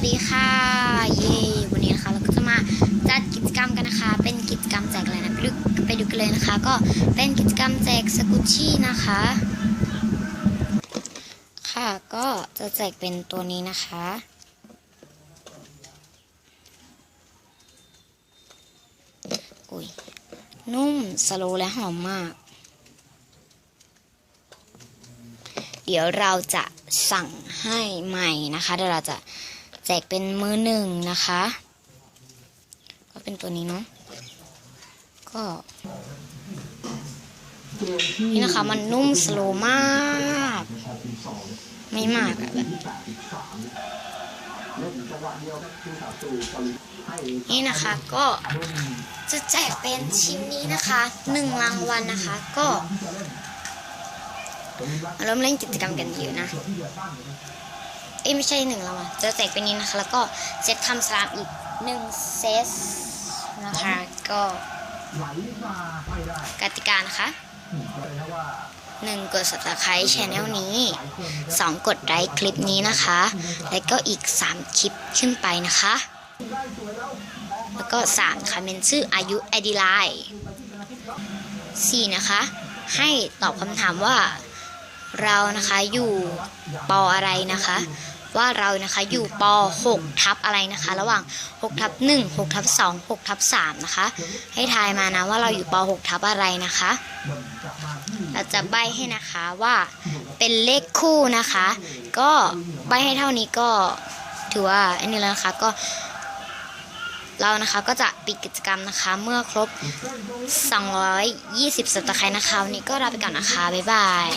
วัสดีค่ะ เย้วันนี้นะคะเราก็จะมาจัดกิจกรรมกันนะคะ เป็นกิจกรรมแจกอะไรนะไปดูไปดูกันเลยนะคะ ก็เป็นกิจกรรมแจกสกุชชี่นะคะ ค่ะก็จะแจกเป็นตัวนี้นะคะ อุ้ยนุ่มสโลและหอมมาก เดี๋ยวเราจะสั่งให้ใหม่นะคะเดี๋ยวเราจะ แจกเป็นมือหนึ่งนะคะ ก็เป็นตัวนี้เนาะก็นี่นะคะมันนุ่มสโลมาก ไม่มากอะแบบนี่นะคะก็จะแจกเป็นชิ้นนี้นะคะหนึ่งรางวัลนะคะก็มาเริ่มเล่นกิจกรรมกันเยอะนะ เอ้ไม่ใช่หนึ่งแล้วอะจะแจกเป็นนี้นะคะ แล้วก็เซตคำสลามอีกหนึ่งเซตนะคะก็กติกานะคะหนึ่งกด subscribe channel นี้สองกดไลค์คลิปนี้นะคะ แล้วก็อีกสามคลิปขึ้นไปนะคะ แล้วก็สามนะคะเป็นชื่ออายุไอดีไลน์สี่นะคะ ให้ตอบคำถามว่า เรานะคะอยู่ปออะไรนะคะ ว่าเรานะคะอยู่ป 6 ทับอะไรนะคะ ระหว่าง6ทับ1 6ทับ2 6ทับ3นะคะ ให้ทายมานะว่าเราอยู่ป 6 ทับอะไรนะคะ เราจะใบให้นะคะว่าเป็นเลขคู่นะคะ ก็ใบให้เท่านี้ก็ถือว่าอันนี้แล้วนะคะก็ เรานะคะก็จะปิดกิจกรรมนะคะ เมื่อครบ 220 สัปดาห์นะคะวันนี้ก็ลาไปก่อนนะคะ บ๊ายบาย